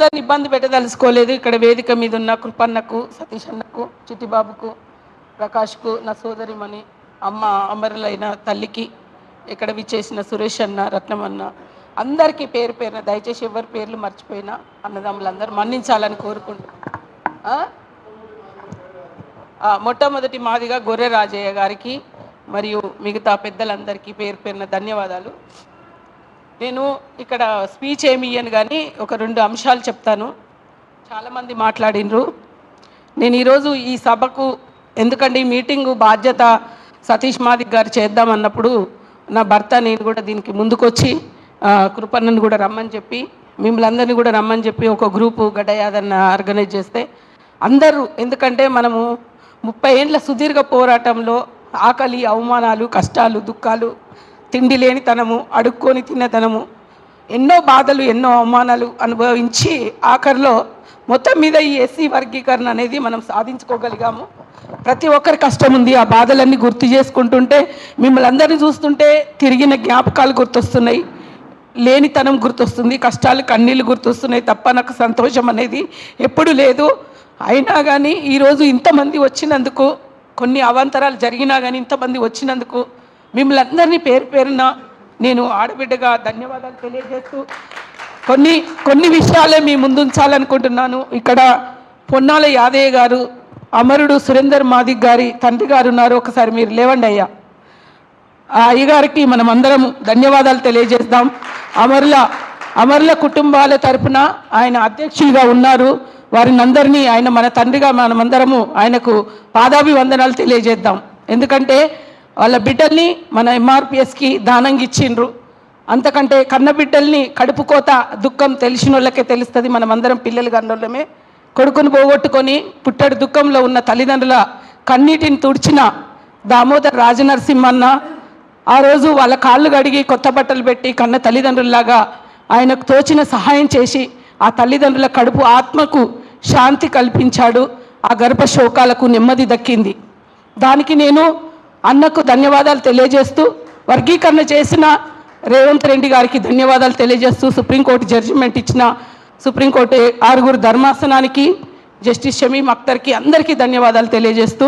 అందరిని ఇబ్బంది పెట్టదలుచుకోలేదు. ఇక్కడ వేదిక మీద ఉన్న కృపన్నకు సతీష్ అన్నకు చిట్టిబాబుకు ప్రకాష్కు నా సోదరిమణి అమ్మ అమరులైన తల్లికి ఇక్కడ విచ్చేసిన సురేష్ అన్న రత్నమన్న అందరికీ పేరు పేరున దయచేసి ఎవరి పేర్లు మర్చిపోయినా అన్నదమ్ములందరూ మన్నించాలని కోరుకుంటున్నా. మొట్టమొదటి మాదిగా గొర్రె రాజయ్య గారికి మరియు మిగతా పెద్దలందరికీ పేరు పేరున ధన్యవాదాలు. నేను ఇక్కడ స్పీచ్ ఏమి ఇయ్యను కానీ ఒక రెండు అంశాలు చెప్తాను. చాలామంది మాట్లాడినరు. నేను ఈరోజు ఈ సభకు ఎందుకంటే ఈ మీటింగు బాధ్యత సతీష్ మాదిక్ గారు చేద్దామన్నప్పుడు నా భర్త నేను కూడా దీనికి ముందుకొచ్చి కృపణను కూడా రమ్మని చెప్పి మిమ్మల్ని అందరినీ కూడా రమ్మని చెప్పి ఒక గ్రూపు గడ్డయాదన్న ఆర్గనైజ్ చేస్తే అందరూ ఎందుకంటే మనము ముప్పై ఏండ్ల సుదీర్ఘ పోరాటంలో ఆకలి అవమానాలు కష్టాలు దుఃఖాలు తిండి లేనితనము అడుక్కొని తిన్నతనము ఎన్నో బాధలు ఎన్నో అవమానాలు అనుభవించి ఆఖరిలో మొత్తం మీద ఈ ఎస్సీ వర్గీకరణ అనేది మనం సాధించుకోగలిగాము. ప్రతి ఒక్కరి కష్టం ఉంది. ఆ బాధలన్నీ గుర్తు చేసుకుంటుంటే మిమ్మల్ని అందరినీ చూస్తుంటే తిరిగిన జ్ఞాపకాలు గుర్తొస్తున్నాయి. లేనితనం గుర్తొస్తుంది. కష్టాలు కన్నీళ్ళు గుర్తొస్తున్నాయి. తప్ప నాకు సంతోషం అనేది ఎప్పుడు లేదు. అయినా కానీ ఈరోజు ఇంతమంది వచ్చినందుకు కొన్ని అవాంతరాలు జరిగినా కానీ ఇంతమంది వచ్చినందుకు మిమ్మల్ని అందరినీ పేరు పేరున నేను ఆడబిడ్డగా ధన్యవాదాలు తెలియజేస్తూ కొన్ని కొన్ని విషయాలే మీ ముందుంచాలనుకుంటున్నాను. ఇక్కడ పొన్నాల యాదయ్య గారు అమరుడు సురేందర్ మాదిక్ గారి తండ్రి గారు ఉన్నారు. ఒకసారి మీరు లేవండి అయ్యా. ఆ అయ్యగారికి మనం అందరం ధన్యవాదాలు తెలియజేద్దాం అమరుల అమరుల కుటుంబాల తరపున ఆయన అధ్యక్షులుగా ఉన్నారు. వారిని అందరినీ ఆయన మన తండ్రిగా మనమందరము ఆయనకు పాదాభివందనాలు తెలియజేద్దాం. ఎందుకంటే వాళ్ళ బిడ్డల్ని మన ఎంఆర్పిఎస్కి దానంగా ఇచ్చిండ్రు. అంతకంటే కన్న బిడ్డల్ని కడుపు కోత దుఃఖం తెలిసిన వాళ్ళకే తెలుస్తుంది. మనమందరం పిల్లలు కన్నోళ్ళమే కొడుకుని పోగొట్టుకొని పుట్టడి దుఃఖంలో ఉన్న తల్లిదండ్రుల కన్నీటిని తుడిచిన దామోదర్ రాజనరసింహన్న ఆ రోజు వాళ్ళ కాళ్ళు కడిగి కొత్త బట్టలు పెట్టి కన్న తల్లిదండ్రుల్లాగా ఆయనకు తోచిన సహాయం చేసి ఆ తల్లిదండ్రుల కడుపు ఆత్మకు శాంతి కల్పించాడు. ఆ గర్భ శోకాలకు నెమ్మది దక్కింది. దానికి నేను అన్నకు ధన్యవాదాలు తెలియజేస్తూ వర్గీకరణ చేసిన రేవంత్ రెడ్డి గారికి ధన్యవాదాలు తెలియజేస్తూ సుప్రీంకోర్టు జడ్జిమెంట్ ఇచ్చిన సుప్రీంకోర్టు ఆరుగురు ధర్మాసనానికి జస్టిస్ షమీం అఖ్తర్కి అందరికీ ధన్యవాదాలు తెలియజేస్తూ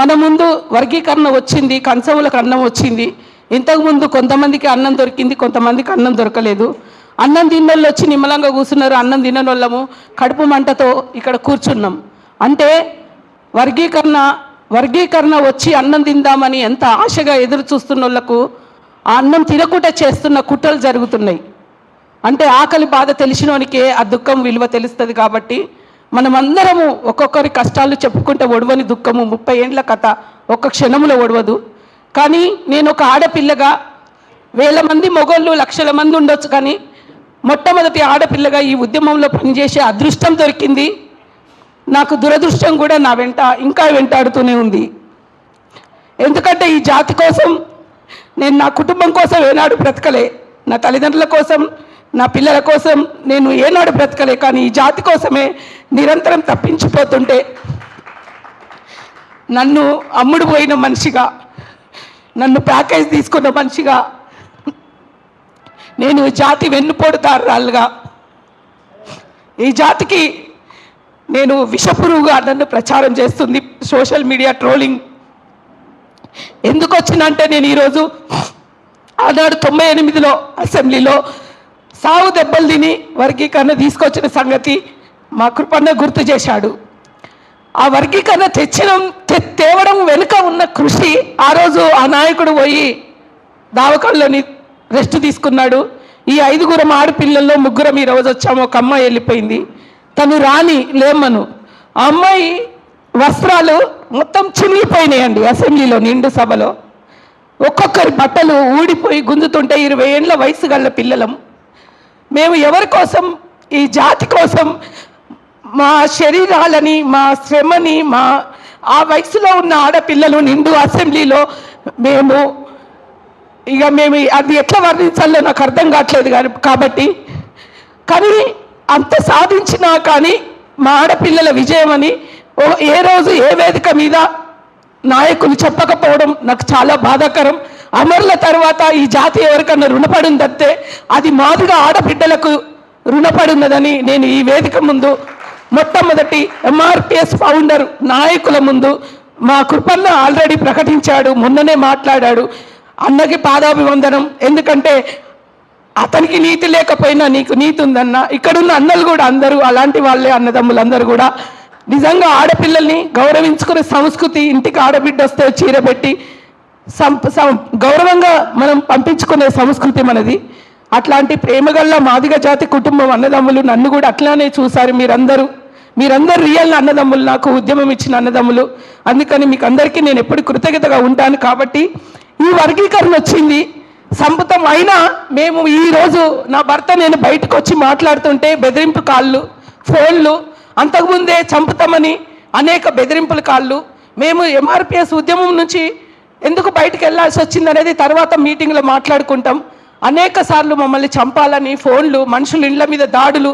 మన ముందు వర్గీకరణ వచ్చింది కంచవులకు అన్నం వచ్చింది. ఇంతకుముందు కొంతమందికి అన్నం దొరికింది కొంతమందికి అన్నం దొరకలేదు. అన్నం తిన్నోళ్ళు వచ్చి నిమ్మలంగా కూర్చున్నారు అన్నం తిననోళ్ళము కడుపు మంటతో ఇక్కడ కూర్చున్నాం. అంటే వర్గీకరణ వర్గీకరణ వచ్చి అన్నం తిందామని ఎంత ఆశగా ఎదురు చూస్తున్న వాళ్ళకు ఆ అన్నం తినకుండా చేస్తున్న కుట్రలు జరుగుతున్నాయి. అంటే ఆకలి బాధ తెలిసినోనికే ఆ దుఃఖం విలువ తెలుస్తుంది కాబట్టి మనమందరము ఒక్కొక్కరి కష్టాలు చెప్పుకుంటే ఒడవని దుఃఖము. ముప్పై ఏండ్ల కథ ఒక్క క్షణములో ఒడవదు. కానీ నేను ఒక ఆడపిల్లగా వేల మంది మొగోళ్ళు లక్షల మంది ఉండొచ్చు కానీ మొట్టమొదటి ఆడపిల్లగా ఈ ఉద్యమంలో పనిచేసే అదృష్టం దొరికింది. నాకు దురదృష్టం కూడా నా వెంట ఇంకా వెంటాడుతూనే ఉంది. ఎందుకంటే ఈ జాతి కోసం నేను నా కుటుంబం కోసం ఏనాడు బ్రతకలే. నా తల్లిదండ్రుల కోసం నా పిల్లల కోసం నేను ఏనాడు బ్రతకలే. కానీ ఈ జాతి కోసమే నిరంతరం తప్పించిపోతుంటే నన్ను అమ్ముడు పోయిన మనిషిగా నన్ను ప్యాకేజ్ తీసుకున్న మనిషిగా నేను జాతి జాతి రాళ్ళుగా ఈ జాతికి నేను విషపురువుగా నన్ను ప్రచారం చేస్తుంది సోషల్ మీడియా ట్రోలింగ్. ఎందుకు వచ్చిందంటే నేను ఈరోజు ఆనాడు తొంభై ఎనిమిదిలో అసెంబ్లీలో సావు దెబ్బలు తిని వర్గీకరణ తీసుకొచ్చిన సంగతి మా కృపన్న గుర్తు చేశాడు. ఆ వర్గీకరణ తెచ్చడం తేవడం వెనుక ఉన్న కృషి ఆ రోజు ఆ నాయకుడు పోయి దావకాల్లోని రెస్ట్ తీసుకున్నాడు. ఈ ఐదుగురం ఆడపిల్లల్లో ముగ్గురం ఈ రోజు వచ్చాము ఒక అమ్మాయి వెళ్ళిపోయింది. తను రాని లేమ్మను ఆ అమ్మాయి వస్త్రాలు మొత్తం చినిగిపోయినాయండి అసెంబ్లీలో నిండు సభలో. ఒక్కొక్కరి బట్టలు ఊడిపోయి గుంజుతుంటే ఇరవై ఏండ్ల వయసు గల పిల్లలం. మేము ఎవరి కోసం? ఈ జాతి కోసం. మా శరీరాలని మా శ్రమని మా ఆ వయసులో ఉన్న ఆడపిల్లలు నిండు అసెంబ్లీలో మేము ఇక మేము అది ఎట్లా వర్ణించాలో నాకు అర్థం కావట్లేదు కానీ కాబట్టి కానీ అంత సాధించినా కానీ మా ఆడపిల్లల విజయం అని ఓ ఏ రోజు ఏ వేదిక మీద నాయకులు చెప్పకపోవడం నాకు చాలా బాధాకరం. అమరుల తర్వాత ఈ జాతి ఎవరికన్నా రుణపడి అది మాదిగా ఆడబిడ్డలకు రుణపడి ఉన్నదని నేను ఈ వేదిక ముందు మొట్టమొదటి ఎంఆర్పిఎస్ ఫౌండర్ నాయకుల ముందు మా కృపన్న ఆల్రెడీ ప్రకటించాడు మొన్ననే మాట్లాడాడు. అన్నకి పాదాభివందనం. ఎందుకంటే అతనికి నీతి లేకపోయినా నీకు నీతి ఉందన్న ఇక్కడున్న అన్నలు కూడా అందరూ అలాంటి వాళ్ళే అన్నదమ్ములు అందరూ కూడా నిజంగా ఆడపిల్లల్ని గౌరవించుకునే సంస్కృతి ఇంటికి ఆడబిడ్డ వస్తే చీరబెట్టి సం గౌరవంగా మనం పంపించుకునే సంస్కృతి మనది. అట్లాంటి ప్రేమగల్ల మాదిగ జాతి కుటుంబం అన్నదమ్ములు నన్ను కూడా అట్లానే చూశారు మీరందరూ. మీరందరూ రియల్ అన్నదమ్ములు నాకు ఉద్యమం ఇచ్చిన అన్నదమ్ములు. అందుకని మీకు అందరికీ నేను ఎప్పుడు కృతజ్ఞతగా ఉంటాను కాబట్టి ఈ వర్గీకరణ వచ్చింది. సంపుతం అయినా మేము ఈరోజు నా భర్త నేను బయటకు వచ్చి మాట్లాడుతుంటే బెదిరింపు కాళ్ళు ఫోన్లు అంతకుముందే చంపుతామని అనేక బెదిరింపుల కాళ్ళు మేము ఎంఆర్పిఎస్ ఉద్యమం నుంచి ఎందుకు బయటకు వెళ్ళాల్సి వచ్చింది అనేది తర్వాత మీటింగ్లో మాట్లాడుకుంటాం. అనేక సార్లు మమ్మల్ని చంపాలని ఫోన్లు మనుషులు ఇండ్ల మీద దాడులు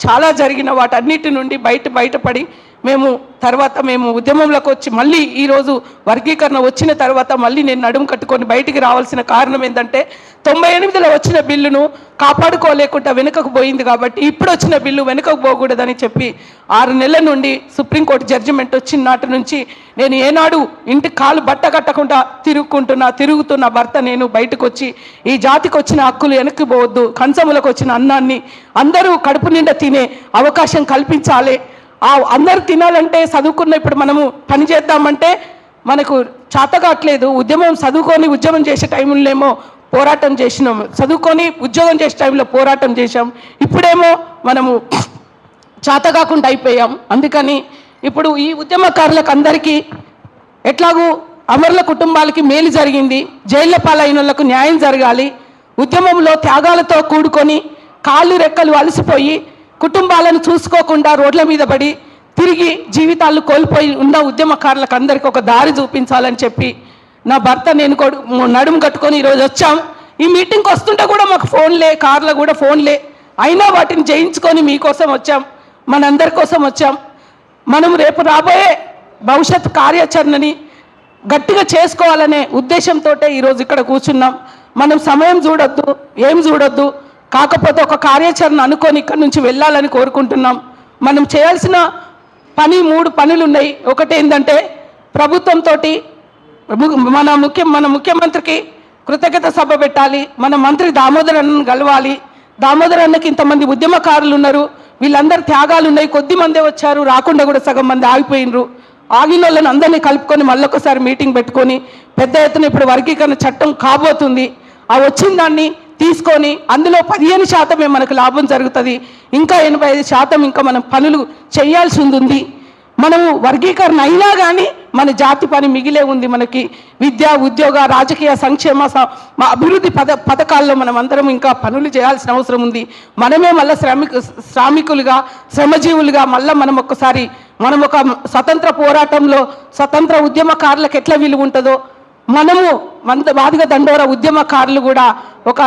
చాలా జరిగిన వాటన్నిటి నుండి బయట బయటపడి మేము తర్వాత మేము ఉద్యమంలోకి వచ్చి మళ్ళీ ఈరోజు వర్గీకరణ వచ్చిన తర్వాత మళ్ళీ నేను నడుము కట్టుకొని బయటికి రావాల్సిన కారణం ఏంటంటే తొంభై ఎనిమిదిలో వచ్చిన బిల్లును కాపాడుకోలేకుండా వెనుకకు పోయింది కాబట్టి ఇప్పుడు వచ్చిన బిల్లు వెనుకకు పోకూడదని చెప్పి ఆరు నెలల నుండి సుప్రీంకోర్టు జడ్జిమెంట్ వచ్చిన నాటి నుంచి నేను ఏనాడు ఇంటి కాలు బట్ట కట్టకుండా తిరుగుకుంటున్నా తిరుగుతున్న భర్త నేను బయటకు వచ్చి ఈ జాతికి వచ్చిన హక్కులు వెనక్కి పోవద్దు కంచములకు వచ్చిన అన్నాన్ని అందరూ కడుపు నిండా తినే అవకాశం కల్పించాలి. ఆ అందరు తినాలంటే చదువుకున్న ఇప్పుడు మనము పని చేద్దామంటే మనకు చేతగాట్లేదు. ఉద్యమం చదువుకొని ఉద్యమం చేసే టైంలోనేమో పోరాటం చేసినాం. చదువుకొని ఉద్యోగం చేసే టైంలో పోరాటం చేశాం. ఇప్పుడేమో మనము చేతగాకుండా అయిపోయాం. అందుకని ఇప్పుడు ఈ ఉద్యమకారులకు అందరికీ ఎట్లాగూ అమరుల కుటుంబాలకి మేలు జరిగింది. జైళ్ళ పాలైన వాళ్ళకు న్యాయం జరగాలి. ఉద్యమంలో త్యాగాలతో కూడుకొని కాళ్ళు రెక్కలు అలసిపోయి కుటుంబాలను చూసుకోకుండా రోడ్ల మీద పడి తిరిగి జీవితాలు కోల్పోయి ఉన్న ఉద్యమకారులకు అందరికీ ఒక దారి చూపించాలని చెప్పి నా భర్త నేను నడుము కట్టుకొని ఈరోజు వచ్చాం. ఈ మీటింగ్కి వస్తుంటే కూడా మాకు ఫోన్లే కార్లో కూడా ఫోన్లే. అయినా వాటిని జయించుకొని మీకోసం వచ్చాం. మనందరి కోసం వచ్చాం. మనం రేపు రాబోయే భవిష్యత్ కార్యాచరణని గట్టిగా చేసుకోవాలనే ఉద్దేశంతో ఈరోజు ఇక్కడ కూర్చున్నాం. మనం సమయం చూడొద్దు ఏం చూడొద్దు. కాకపోతే ఒక కార్యాచరణ అనుకొని ఇక్కడి నుంచి వెళ్ళాలని కోరుకుంటున్నాం. మనం చేయాల్సిన పని మూడు పనులు ఉన్నాయి. ఒకటి ఏంటంటే ప్రభుత్వంతో మన ముఖ్య మన ముఖ్యమంత్రికి కృతజ్ఞత సభ పెట్టాలి. మన మంత్రి దామోదర్ అన్నను కలవాలి. దామోదర్ అన్నకి ఇంతమంది ఉద్యమకారులు ఉన్నారు. వీళ్ళందరూ త్యాగాలు ఉన్నాయి. కొద్ది మందే వచ్చారు. రాకుండా కూడా సగం మంది ఆగిపోయినరు. ఆగిన వాళ్ళని అందరినీ కలుపుకొని మళ్ళొకసారి మీటింగ్ పెట్టుకొని పెద్ద ఎత్తున ఇప్పుడు వర్గీకరణ చట్టం కాబోతుంది. ఆ వచ్చిన దాన్ని తీసుకొని అందులో పదిహేను శాతమే మనకు లాభం జరుగుతుంది. ఇంకా ఎనభై ఐదు శాతం ఇంకా మనం పనులు చేయాల్సి ఉంది మనము వర్గీకరణ అయినా కానీ మన జాతి పని మిగిలే ఉంది మనకి. విద్య ఉద్యోగ రాజకీయ సంక్షేమ స- మా అభివృద్ధి పద పథకాల్లో మనం అందరం ఇంకా పనులు చేయాల్సిన అవసరం ఉంది. మనమే మళ్ళీ శ్రామిక శ్రామికులుగా శ్రమజీవులుగా మళ్ళీ మనం ఒక్కసారి మనం ఒక స్వతంత్ర పోరాటంలో స్వతంత్ర ఉద్యమకారులకు ఎట్లా విలువ ఉంటుందో మనము మంద మాదిగ దండోర ఉద్యమకారులు కూడా ఒక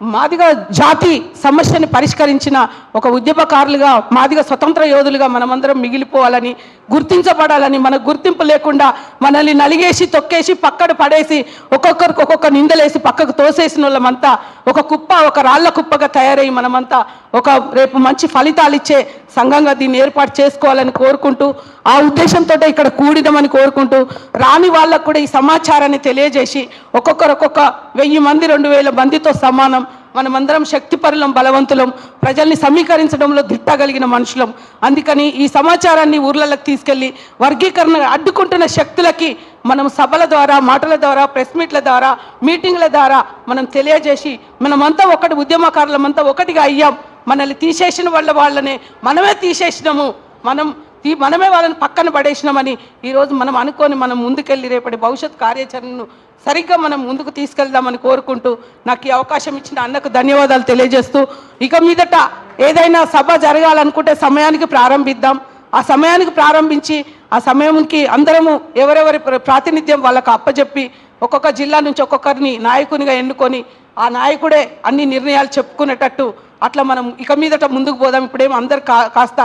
మాదిగ జాతి సమస్యని పరిష్కరించిన ఒక ఉద్యమకారులుగా మాదిగ స్వతంత్ర యోధులుగా మనమందరం మిగిలిపోవాలని గుర్తించబడాలని మన గుర్తింపు లేకుండా మనల్ని నలిగేసి తొక్కేసి పక్కన పడేసి ఒక్కొక్కరికి ఒక్కొక్క నిందలేసి పక్కకు తోసేసిన వాళ్ళమంతా ఒక కుప్ప ఒక రాళ్ళ కుప్పగా తయారై మనమంతా ఒక రేపు మంచి ఫలితాలు ఇచ్చే సంఘంగా దీన్ని ఏర్పాటు చేసుకోవాలని కోరుకుంటూ ఆ ఉద్దేశంతో ఇక్కడ కూడిదమని కోరుకుంటూ రాని వాళ్ళకు కూడా ఈ సమాచారాన్ని తెలియజేసి ఒక్కొక్కరు ఒక్కొక్క వెయ్యి మంది రెండు వేల మందితో సమానం. మనమందరం శక్తిపరులం బలవంతులం ప్రజల్ని సమీకరించడంలో దిట్టగలిగిన మనుషులం. అందుకని ఈ సమాచారాన్ని ఊర్లలోకి తీసుకెళ్ళి వర్గీకరణ అడ్డుకుంటున్న శక్తులకి మనం సభల ద్వారా మాటల ద్వారా ప్రెస్ మీట్ల ద్వారా మీటింగ్ల ద్వారా మనం తెలియజేసి మనమంతా ఒకటి ఉద్యమకారులమంతా ఒకటిగా అయ్యాం. మనల్ని తీసేసిన వాళ్ళ వాళ్ళనే మనమే తీసేసినాము. మనం ఈ మనమే వాళ్ళని పక్కన పడేసినామని ఈరోజు మనం అనుకొని మనం ముందుకెళ్ళి రేపటి భవిష్యత్ కార్యాచరణను సరిగ్గా మనం ముందుకు తీసుకెళ్దామని కోరుకుంటూ నాకు ఈ అవకాశం ఇచ్చిన అన్నకు ధన్యవాదాలు తెలియజేస్తూ ఇక మీదట ఏదైనా సభ జరగాలనుకుంటే సమయానికి ప్రారంభిద్దాం. ఆ సమయానికి ప్రారంభించి ఆ సమయంకి అందరము ఎవరెవరి ప్ర- ప్రాతినిధ్యం వాళ్ళకు అప్పచెప్పి ఒక్కొక్క జిల్లా నుంచి ఒక్కొక్కరిని నాయకునిగా ఎన్నుకొని ఆ నాయకుడే అన్ని నిర్ణయాలు చెప్పుకునేటట్టు అట్లా మనం ఇక మీదట ముందుకు పోదాం. ఇప్పుడేమో అందరు కా కాస్త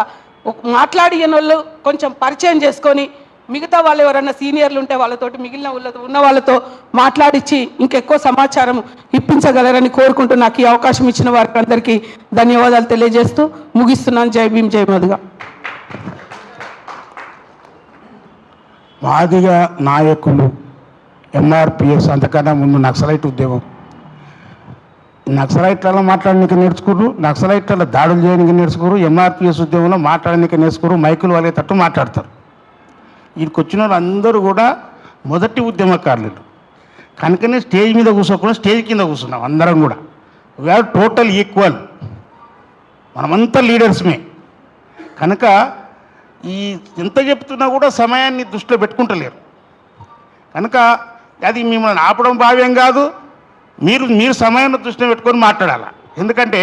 మాట్లాడిన వాళ్ళు కొంచెం పరిచయం చేసుకొని మిగతా వాళ్ళు ఎవరైనా సీనియర్లు ఉంటే వాళ్ళతోటి మిగిలిన వాళ్ళతో ఉన్న వాళ్ళతో మాట్లాడించి ఇంకెక్కువ సమాచారం ఇప్పించగలరని కోరుకుంటూ నాకు ఈ అవకాశం ఇచ్చిన వారికి అందరికీ ధన్యవాదాలు తెలియజేస్తూ ముగిస్తున్నాను. జై భీమ్ జై మధుగా. మాదిగా నాయకులు ఎంఆర్పిఎస్ అంతకన్నా ముందు నక్సలైట్ ఉద్యమం. నక్సలైట్లలో మాట్లాడడానికి నేర్చుకున్నారు నక్సలైట్లలో దాడులు చేయడానికి నేర్చుకోరు ఎంఆర్పిఎస్ ఉద్యమంలో మాట్లాడడానికి నేర్చుకోరు మైకులు వాళ్ళేటట్టు మాట్లాడతారు. వీడికి వచ్చిన వాళ్ళు అందరూ కూడా మొదటి ఉద్యమకారులు. కనుకనే స్టేజ్ మీద కూర్చోకుండా స్టేజ్ కింద కూర్చున్నాం అందరం కూడా. వీఆర్ టోటల్ ఈక్వల్ మనమంతా లీడర్స్మే. కనుక ఈ ఎంత చెప్తున్నా కూడా సమయాన్ని దృష్టిలో పెట్టుకుంటలేరు. కనుక అది మిమ్మల్ని ఆపడం భావ్యం కాదు మీరు మీరు సమయాన్ని దృష్టిలో పెట్టుకొని మాట్లాడాలి? ఎందుకంటే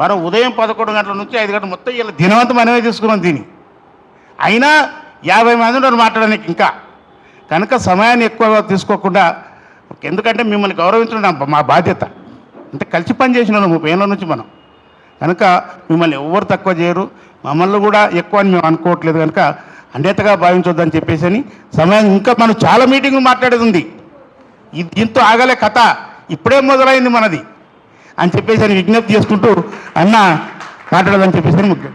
మనం ఉదయం పదకొండు గంటల నుంచి ఐదు గంటల మొత్తం ఇలా దినవంతం మనమే తీసుకున్నాం దీన్ని. అయినా యాభై మంది ఉన్నారు మాట్లాడడానికి ఇంకా. కనుక సమయాన్ని ఎక్కువగా తీసుకోకుండా ఎందుకంటే మిమ్మల్ని గౌరవించడం మా బాధ్యత. అంటే కలిసి పని వాళ్ళు ముప్పై ఏళ్ళ నుంచి మనం. కనుక మిమ్మల్ని ఎవ్వరు తక్కువ చేయరు. మమ్మల్ని కూడా ఎక్కువ అని మేము అనుకోవట్లేదు కనుక అండేతగా భావించొద్దని చెప్పేసి అని సమయం ఇంకా మనం చాలా మీటింగ్లు మాట్లాడేది ఉంది. దీంతో ఆగలే కథ. ఇప్పుడే మొదలైంది మనది అని చెప్పేసి అని విజ్ఞప్తి చేసుకుంటూ అన్న మాట్లాడదని చెప్పేసి అని ముఖ్యం